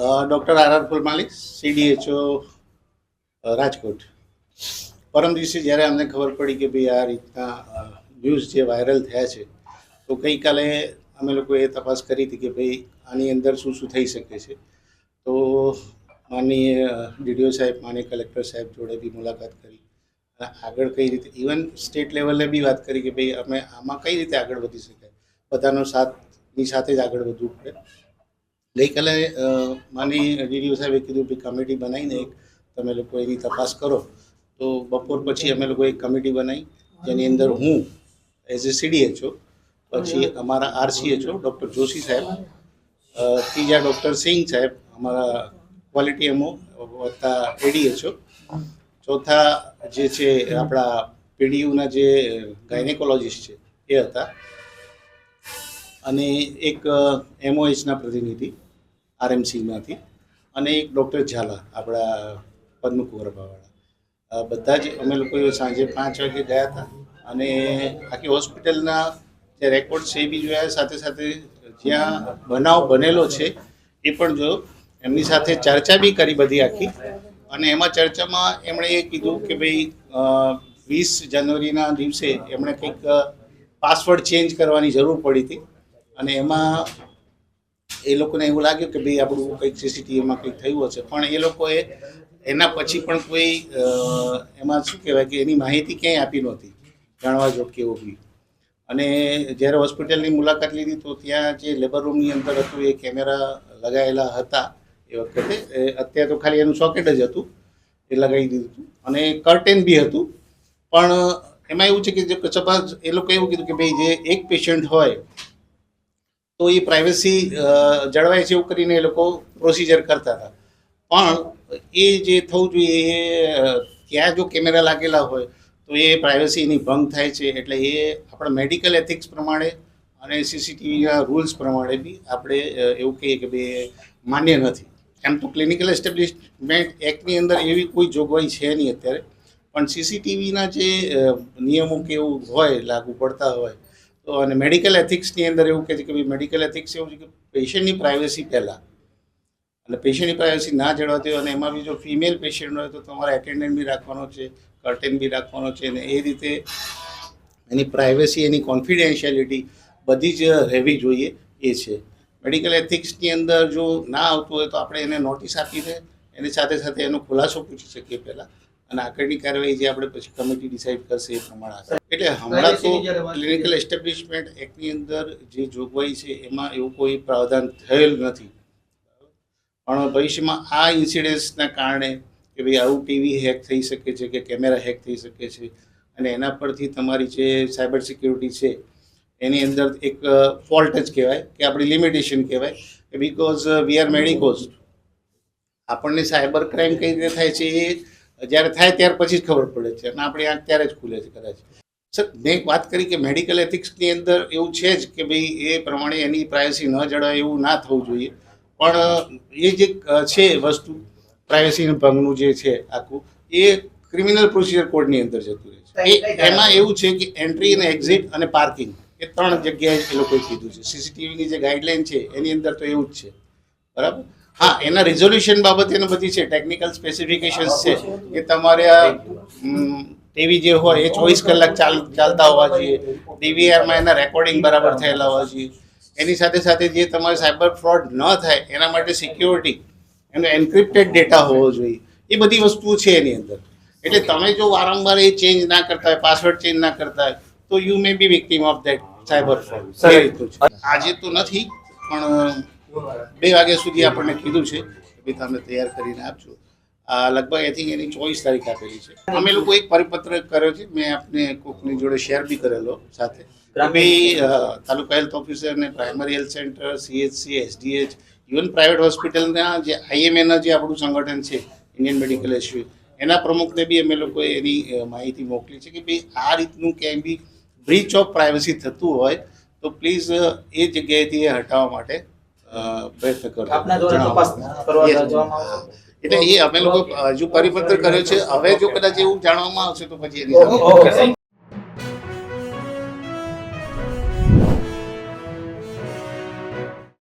Doctor R R Fulmalik CDHO Rajkot. પરમ દિવસે જ્યારે અમને ખબર પડી કે ભાઈ આ રીતના ન્યૂઝ જે વાયરલ થયા છે, તો ગઈકાલે અમે લોકોએ તપાસ કરી હતી કે ભાઈ આની અંદર શું શું થઈ શકે છે. તો માનીય ડીડીઓ સાહેબ, માનનીય કલેક્ટર સાહેબ જોડે બી મુલાકાત કરી. અને આગળ કઈ રીતે, ઇવન સ્ટેટ લેવલે બી વાત કરી કે ભાઈ અમે આમાં કઈ રીતે આગળ વધી શકાય? બધાનો સાથની સાથે જ આગળ વધવું પડે. ગઈકાલે માની ડીડીઓ સાહેબે કીધું કે કમિટી બનાવીને એક તમે લોકો એની તપાસ કરો. તો બપોર પછી અમે લોકો એક કમિટી બનાવી, જેની અંદર હું એઝ એ સીડીએચઓ પછી અમારા આરસીએચઓ ડૉક્ટર જોશી સાહેબ ત્રીજા ડૉક્ટર સિંહ સાહેબ, અમારા ક્વોલિટી એમઓ, વત્તા એડીએચઓ ચોથા જે છે આપણા પીડીયુના જે ગાયનેકોલોજીસ્ટ છે, એ હતા. અને એક એમઓએચના પ્રતિનિધિ આરએમસીમાંથી અને એક ડૉક્ટર ઝાલા, આપણા પદ્મકુંવરબાવાળા બધા જ, અમે લોકો સાંજે પાંચ વાગે ગયા હતા. અને આખી હોસ્પિટલના જે રેકોર્ડ છે એ બી જોયા, સાથે સાથે જ્યાં બનાવ બનેલો છે, એ પણ જોયો. એમની સાથે ચર્ચા બી કરી બધી આખી. અને એમાં ચર્ચામાં એમણે એ કીધું કે ભાઈ વીસ જાન્યુઆરીના દિવસે એમણે કંઈક પાસવર્ડ ચેન્જ કરવાની જરૂર પડી હતી. અને એમાં એ લોકોને એવું લાગ્યું કે ભાઈ આપણું કંઈક સીસીટીવીમાં કંઈક થયું હશે. પણ એ લોકોએ એના પછી પણ કોઈ એમાં શું કહેવાય કે એની માહિતી ક્યાંય આપી નહોતી. જાણવા જો કેવું બી અને જ્યારે હોસ્પિટલની મુલાકાત લીધી તો ત્યાં જે લેબર રૂમની અંદર હતું, એ કેમેરા લગાવેલા હતા એ વખતે. અત્યારે તો ખાલી એનું સોકેટ જ હતું. એ લગાવી દીધું હતું. અને કર્ટેન બી હતું. પણ એમાં એવું છે કે જે સપાસ એ લોકો એવું કીધું કે ભાઈ જે એક પેશન્ટ હોય તો એ પ્રાઇવસી જળવાય છે એવું કરીને એ લોકો પ્રોસિજર કરતા હતા. પણ એ જે થવું જોઈએ એ, ત્યાં જો કેમેરા લાગેલા હોય, તો એ પ્રાઇવસીની ભંગ થાય છે. એટલે એ આપણા મેડિકલ એથિક્સ પ્રમાણે અને સીસીટીવીના રૂલ્સ પ્રમાણે બી આપણે એવું કહીએ કે ભાઈ માન્ય નથી. એમ તો ક્લિનિકલ એસ્ટેબ્લિશમેન્ટ એક્ટની અંદર એવી કોઈ જોગવાઈ છે નહીં અત્યારે. પણ સીસીટીવીના જે નિયમો કે એવું હોય, લાગુ પડતા હોય તો અને મેડિકલ એથિક્સની અંદર એવું કહે છે કે ભાઈ મેડિકલ એથિક્સ એવું છે કે પેશન્ટની પ્રાઇવસી પહેલાં. એટલે પેશન્ટની પ્રાઇવસી ના જળવાતી હોય અને એમાં બી જો ફિમેલ પેશન્ટ હોય તો તમારે એટેન્ડન્ટ બી રાખવાનો છે કર્ટેન બી રાખવાનો છે અને એ રીતે એની પ્રાઇવસી એની કોન્ફિડેન્શિયાલિટી બધી જ રહેવી જોઈએ એ છે. મેડિકલ એથિક્સની અંદર જો ના આવતું હોય તો આપણે એને નોટિસ આપીને એની સાથે સાથે એનો ખુલાસો પૂછી શકીએ પહેલાં. અને આગળની કાર્યવાહી જે આપણે પછી કમિટી ડિસાઇડ કરશે એ પ્રમાણે હશે. એટલે હમણાં તો ક્લિનિકલ એસ્ટેબ્લિશમેન્ટ એક્ટની અંદર જે જોગવાઈ છે એમાં એવું કોઈ પ્રાવધાન થયેલ નથી. પણ ભવિષ્યમાં આ ઇન્સિડન્સના કારણે કે ભાઈ આવું ટીવી હેક થઈ શકે છે કે કેમેરા હેક થઈ શકે છે અને એના પરથી તમારી જે સાયબર સિક્યુરિટી છે એની અંદર એક ફોલ્ટ જ કહેવાય કે આપણી લિમિટેશન કહેવાય because because we are medicos આપણને સાયબર ક્રાઇમ કઈ રીતે થાય છે એ જ્યારે થાય ત્યાર પછી જ ખબર પડે છે અને આપણી આંખ ત્યારે જ ખુલે છે કદાચ. સર મેં એક વાત કરી કે મેડિકલ એથિક્સની અંદર એવું છે જ કે ભાઈ એ પ્રમાણે એની પ્રાઇવસી ન જળવાય એવું ના થવું જોઈએ. પણ એ જે છે વસ્તુ પ્રાઇવસીના ભંગનું જે છે આખું એ ક્રિમિનલ પ્રોસિજર કોડની અંદર જતું રહે છે. એ એમાં એવું છે કે એન્ટ્રી અને એક્ઝિટ અને પાર્કિંગ એ ત્રણ જગ્યાએ એ લોકોએ કીધું છે. સીસીટીવીની જે ગાઈડલાઈન છે એની અંદર તો એવું જ છે. બરાબર? હા એના રિઝોલ્યુશન બાબતે એનું બધી છે ટેકનિકલ સ્પેસિફિકેશન્સ છે કે તમારે આ ટીવી જે હોય એ ચોવીસ કલાક ચાલ ચાલતા હોવા જોઈએ. ડીવીઆરમાં એના રેકોર્ડિંગ બરાબર થયેલા હોવા જોઈએ. એની સાથે સાથે જે તમારે સાયબર ફ્રોડ ન થાય એના માટે સિક્યોરિટી એનો એન્ક્રિપ્ટેડ ડેટા હોવો જોઈએ. એ બધી વસ્તુ છે એની અંદર. એટલે તમે જો વારંવાર એ ચેન્જ ના કરતા હોય પાસવર્ડ ચેન્જ ના કરતા હોય તો you may be victim of that cyber fraud આજે તો નથી પણ બે વાગ્યા સુધી આપણને કીધું છે કે તમે તૈયાર કરીને આપજો. આ લગભગ આઈ થિંક એની ચોવીસ તારીખ આપેલી છે. અમે લોકો એક પરિપત્ર કર્યો છે. મેં આપને કોકની જોડે શેર બી કરેલો સાથે. ભાઈ તાલુકા હેલ્થ ઓફિસર ને primary health centre CHC SDH even private હોસ્પિટલના જે આઈએમએના જે આપણું સંગઠન છે ઇન્ડિયન મેડિકલ એસ્યુ એના પ્રમુખને બી અમે લોકોએ એની માહિતી મોકલી છે કે ભાઈ આ રીતનું ક્યાંય બી બ્રીચ ઓફ પ્રાઇવસી થતું હોય તો પ્લીઝ એ જગ્યાએથી એ હટાવવા માટે પ્રયત્ન કરો આપના દ્વારા તપાસ કરવા Yes. જવામાં આવશે. એટલે એ અમે લોકો હજુ પરિપત્ર કર્યો છે હવે જો કદાચ એવું જાણવામાં આવશે તો પછી